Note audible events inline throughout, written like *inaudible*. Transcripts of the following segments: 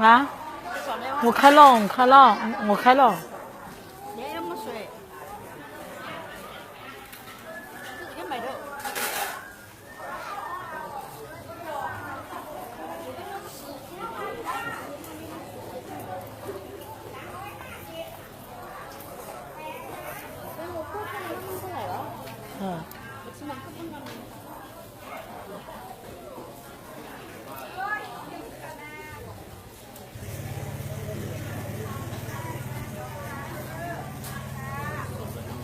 啊，我开了，我开了，我开了。连也没水。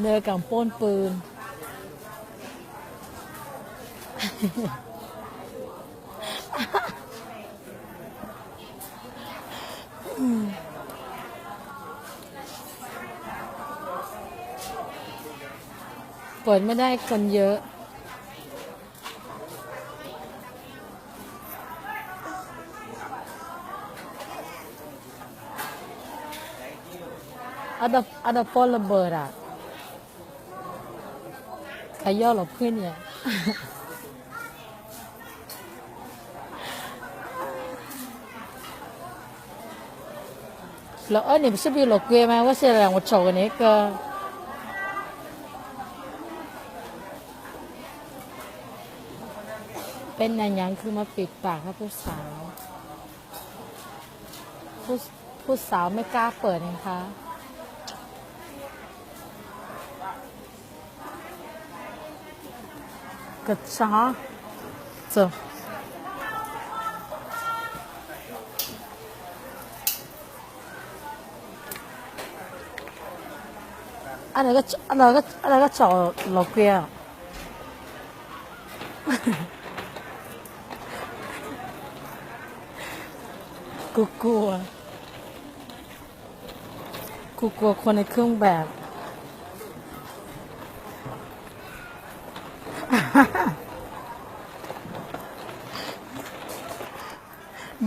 เนื้อกับป้นปืน เปิดไม่ได้คนเยอะอันดับอันดับอนระเบิดอะ ใครย่อหรอเพื่อนเนี่ย แล้วเออ你不是比我贵吗？我现在我找个那个。เป็นอย่างยังคือมาปิดปากครับผู้สาว ผู้ผู้สาวไม่กล้าเปิดนะคะ thịt sò sườn anh là cái anh là cái anh là cái sò lò à? *laughs* kia กูกลัวกูกลัวคนในเครื่องแบบ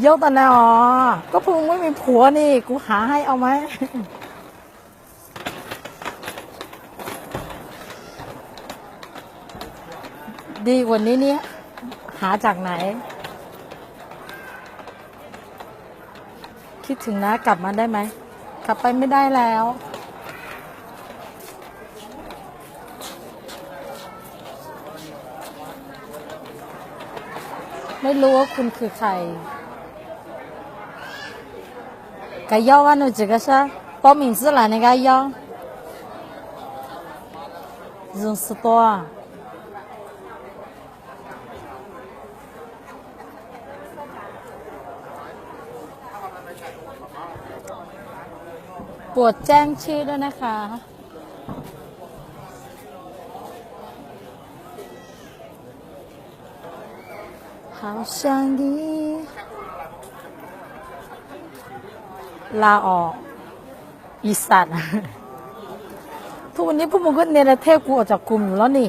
เยอะแต่แน่อ๋อ ก็เพิ่งไม่มีผัวนี่ กูหาให้เอาไหม ดีกว่านี้เนี่ย หาจากไหน คิดถึงนะกลับมาได้ไหม กลับไปไม่ได้แล้วไม่รู้ว่าคุณคือใคร 该要啊，那这个是报名字了，那个要，人是多啊。โปรดแจ้งชื่อด้วยนะคะ 好想你 ลาออกอีสัตว์ทุกวันนี้พวกมึงก็เนรเทศกูออกจากกลุ่มอยู่แล้วนี่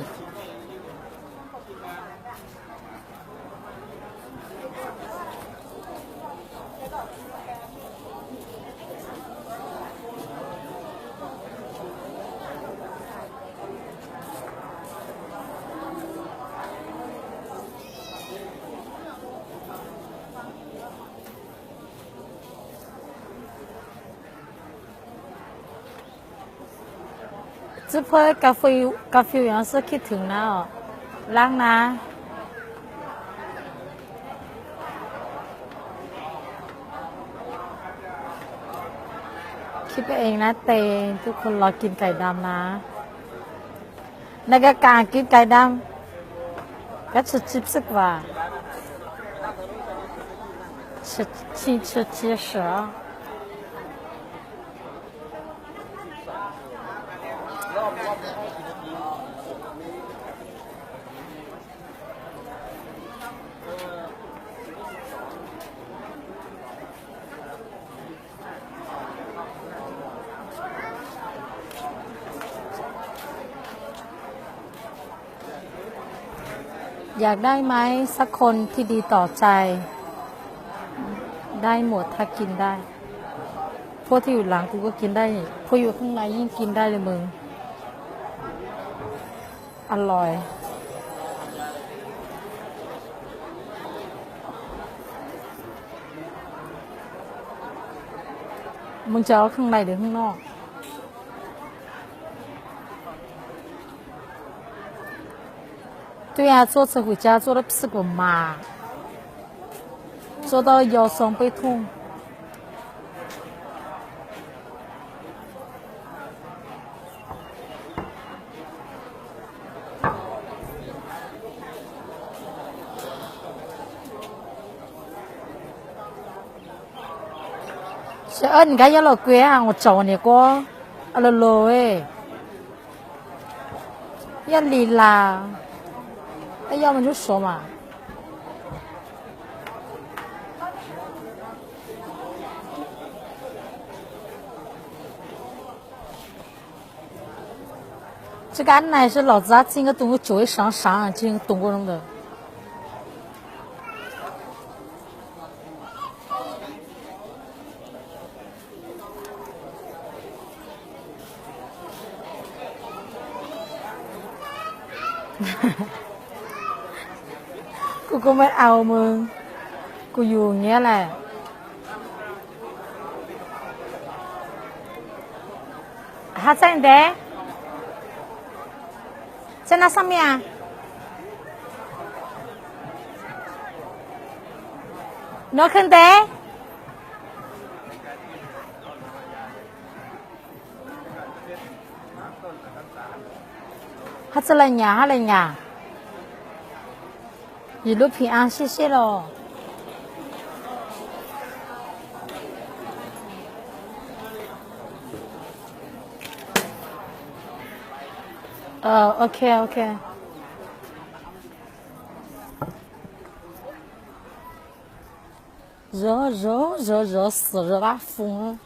这เพล่กาฟิวกาฟิวยัง是คิดถึงนะอ๋อล้างนะคิดไปเองนะเตงทุกคนรอกินไก่ดำนะในกการกินไก่ดำก็ชุดชิบสึกว่าชุดชิชุดชิเสือ อยากได้ไหมสักคนที่ดีต่อใจ ได้หมดถ้ากินได้ พวกที่อยู่หลังกูก็กินได้ พวกอยู่ข้างในยิ่งกินได้เลยมึง อร่อย มึงจะเอาข้างในหรือข้างนอก 对呀、坐车回家坐的屁股麻，坐到腰酸背痛。 这二，你看要老贵啊！我找你过，啊老老哎，要你啦。那要么就说嘛。这个奶是老子啊，进个东西就会上上，这个东过弄的。cô có mấy ao mương cô dù nghe là. Hát sang đế chân nó sang mía nó khăn đế 是来伢来伢，一路平安，谢谢喽。ờ oh, ok ok. Gió gió gió gió sờ ra phun